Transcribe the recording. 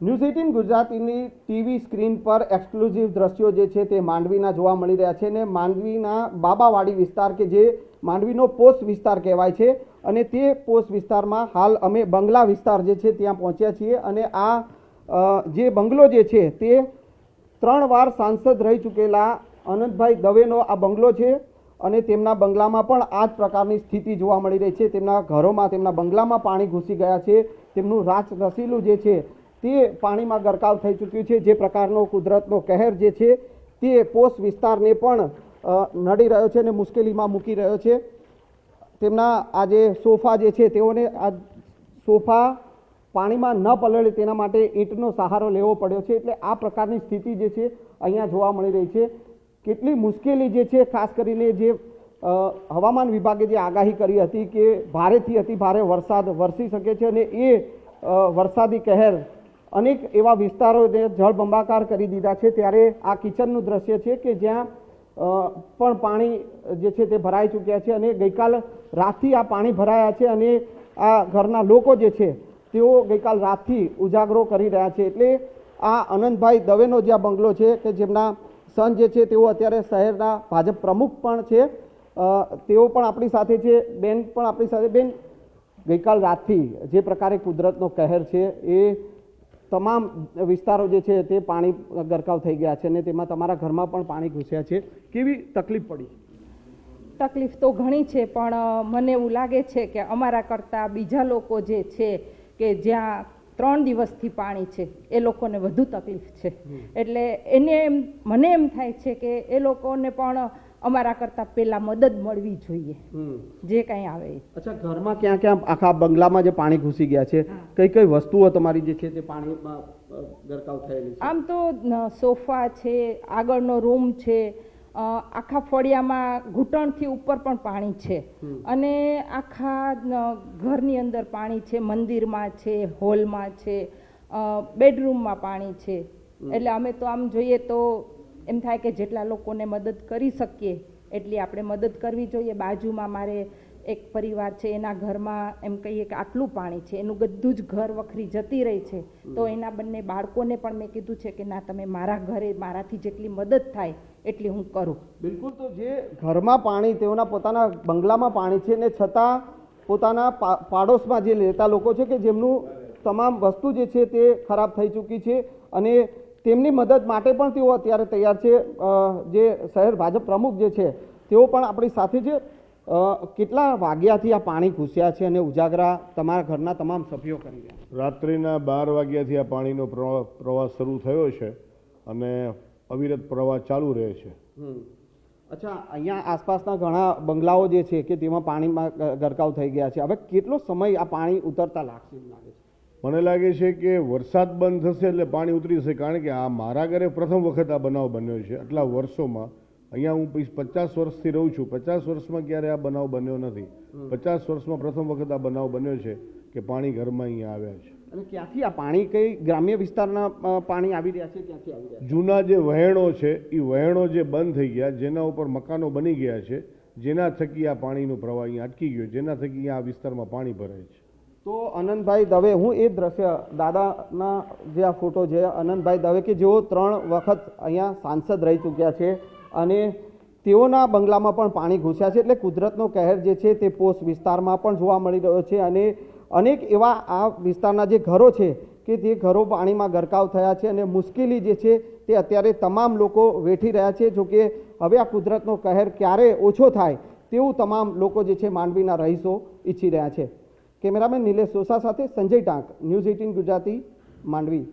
News eighteen ગુજરાતીની TV screen પર exclusive દ્રશ્યો જે છે તે માંડવીના જોવા મળી રહ્યા છે અને માંડવીના બાબાવાડી વિસ્તાર કે જે માંડવીનો પોસ્ટ વિસ્તાર કહેવાય છે અને તે પોસ્ટ વિસ્તારમાં હાલ અમે બંગલા વિસ્તાર જે છે ત્યાં પહોંચ્યા છીએ અને આ જે બંગલો જે છે તે ત્રણ વાર સાંસદ રહી ચૂકેલા અનંતભાઈ દવેનો આ બંગલો છે અને તેમના બંગલામાં પણ આ જ પ્રકારની સ્થિતિ જોવા મળી રહી છે. તેમના ઘરોમાં તેમના બંગલામાં પાણી ઘૂસી ગયા છે. તેમનું રાચ રસીલું જે છે તે પાણીમાં ગરકાવ થઈ ચૂક્યું છે. જે પ્રકારનો કુદરતનો કહેર જે છે, તે પોસ્ટ વિસ્તારને પણ નડી રહ્યો છે અને મુશ્કેલીમાં મૂકી રહ્યો છે. તેમના આ જે સોફા જે છે, તેઓને આ સોફા પાણીમાં ન પલળે તેના માટે ઈંટનો સહારો લેવો પડ્યો છે. એટલે આ પ્રકારની સ્થિતિ જે છે, અહીંયા જોવા મળી રહી છે. કેટલી મુશ્કેલી જે છે, ખાસ કરીને જે હવામાન વિભાગે જે આગાહી કરી હતી કે ભારેથી અતિ ભારે વરસાદ વરસી શકે છે અને એ વરસાદી કહેર અનેક એવા વિસ્તારોને જળબંબાકાર કરી દીધા છે, ત્યારે આ કિચનનું દ્રશ્ય છે કે જ્યાં પણ પાણી જે છે તે ભરાઈ ચૂક્યા છે અને ગઈકાલ રાતથી આ પાણી ભરાયા છે અને આ ઘરના લોકો જે છે તેઓ ગઈકાલ રાતથી ઉજાગરો કરી રહ્યા છે. એટલે આ આનંદભાઈ દવેનો જે આ બંગલો છે કે જેમના સન જે છે તેઓ અત્યારે શહેરના ભાજપ પ્રમુખ પણ છે તેઓ પણ આપણી સાથે છે, બેન પણ આપણી સાથે, બેન ગઈકાલ રાતથી જે પ્રકારે કુદરતનો કહેર છે એ તમામ વિસ્તારો જે છે તે પાણી ગરકાવ થઈ ગયા છે અને તેમાં તમારા ઘરમાં પણ પાણી ઘૂસ્યા છે. કેવી તકલીફ પડી? તકલીફ તો ઘણી છે પણ મને એવું લાગે છે કે અમારા કરતાં બીજા લોકો જે છે કે જ્યાં ત્રણ દિવસથી પાણી છે એ લોકોને વધુ તકલીફ છે. એટલે એને એમ મને એમ થાય છે કે એ લોકોને પણ અમારા કરતાં પહેલાં મદદ મળવી જોઈએ. જે કંઈ આવે અચ્છા ઘરમાં ક્યાં ક્યાં આખા બંગલામાં જે પાણી ઘૂસી ગયા છે? કઈ કઈ વસ્તુઓ તમારી જે છે તે પાણીમાં ગરકાવ થયેલી છે? આમ તો સોફા છે આગળનો રૂમ છે આખા ફળિયામાં ઘૂંટણથી ઉપર પણ પાણી છે. અને આખા ઘરની અંદર પાણી છે મંદિરમાં છે હોલમાં છે બેડરૂમમાં પાણી છે. એટલે અમે તો આમ જોઈએ તો એમ થાય કે જેટલા લોકોને મદદ કરી શકીએ એટલી આપણે મદદ કરવી જોઈએ. બાજુમાં મારે એક પરિવાર છે એના ઘરમાં એમ કહીએ કે આટલું પાણી છે એનું બધું જ ઘર વખરી જતી રહી છે. તો એના બંને બાળકોને પણ મેં કીધું છે કે ના તમે મારા ઘરે મારાથી જેટલી મદદ થાય એટલી હું કરું. બિલકુલ તો જે ઘરમાં પાણી તેઓના પોતાના બંગલામાં પાણી છે ને છતાં પોતાના પાડોશમાં જે લેતા લોકો છે કે જેમનું તમામ વસ્તુ જે છે તે ખરાબ થઈ ચૂકી છે અને તેમની મદદ માટે પણ તેઓ અત્યારે તૈયાર છે. જે શહેર ભાજપ પ્રમુખ જે છે તેઓ પણ આપણી સાથે છે. કેટલા વાગ્યાથી આ પાણી ઘૂસ્યા છે અને ઉજાગરા તમારા ઘરના તમામ સભ્યો કરી રહ્યા રાત્રિના બાર વાગ્યાથી આ પાણીનો પ્રવા- પ્રવાહ શરૂ થયો છે અને અવિરત પ્રવાહ ચાલુ રહે છે. અચ્છા અહીંયા આસપાસના ઘણા બંગલાઓ જે છે કે તેમાં પાણીમાં ગરકાવ થઈ ગયા છે. હવે કેટલો સમય આ પાણી ઉતરતા લાગશે લાગે છે? મને લાગે છે કે વરસાદ બંધ થશે એટલે પાણી ઉતરી જશે કારણ કે આ મારા ઘરે પ્રથમ વખત આ બનાવ બન્યો છે. આટલા વર્ષોમાં અહીંયા હું પચાસ વર્ષથી રહું છું. પચાસ વર્ષમાં ક્યારે આ બનાવ બન્યો નથી. પચાસ વર્ષમાં પ્રથમ વખત આ બનાવ બન્યો છે કે પાણી ઘરમાં અહીંયા આવ્યા છે. અને ક્યાંથી આ પાણી કઈ ગ્રામ્ય વિસ્તારના પાણી આવી રહ્યા છે? ક્યાંથી આવી રહ્યા જૂના જે વહેણો છે એ વહેણો જે બંધ થઈ ગયા જેના ઉપર મકાનો બની ગયા છે જેના થકી આ પાણીનો પ્રવાહ અહીંયા અટકી ગયો જેના થકી આ વિસ્તારમાં પાણી ભરાય છે. તો અનંતભાઈ દવે, હું એ દ્રશ્ય દાદાના જે આ ફોટો છે, અનંતભાઈ દવે કે જેઓ ત્રણ વખત અહીંયા સાંસદ રહી ચૂક્યા છે અને તેઓના બંગલામાં પણ પાણી ઘૂસ્યા છે. એટલે કુદરતનો કહેર જે છે તે પોસ્ટ વિસ્તારમાં પણ જોવા મળી રહ્યો છે અને અનેક એવા આ વિસ્તારના જે ઘરો છે કે તે ઘરો પાણીમાં ગરકાવ થયા છે અને મુશ્કેલી જે છે તે અત્યારે તમામ લોકો વેઠી રહ્યા છે. જોકે હવે આ કુદરતનો કહેર ક્યારે ઓછો થાય તેવું તમામ લોકો જે છે માંડવીના રહીશો ઈચ્છી રહ્યા છે. કેમેરામેન નિલેશ સોસા સાથે સંજય ટાંક ન્યૂઝ એટીન ગુજરાતી માંડવી.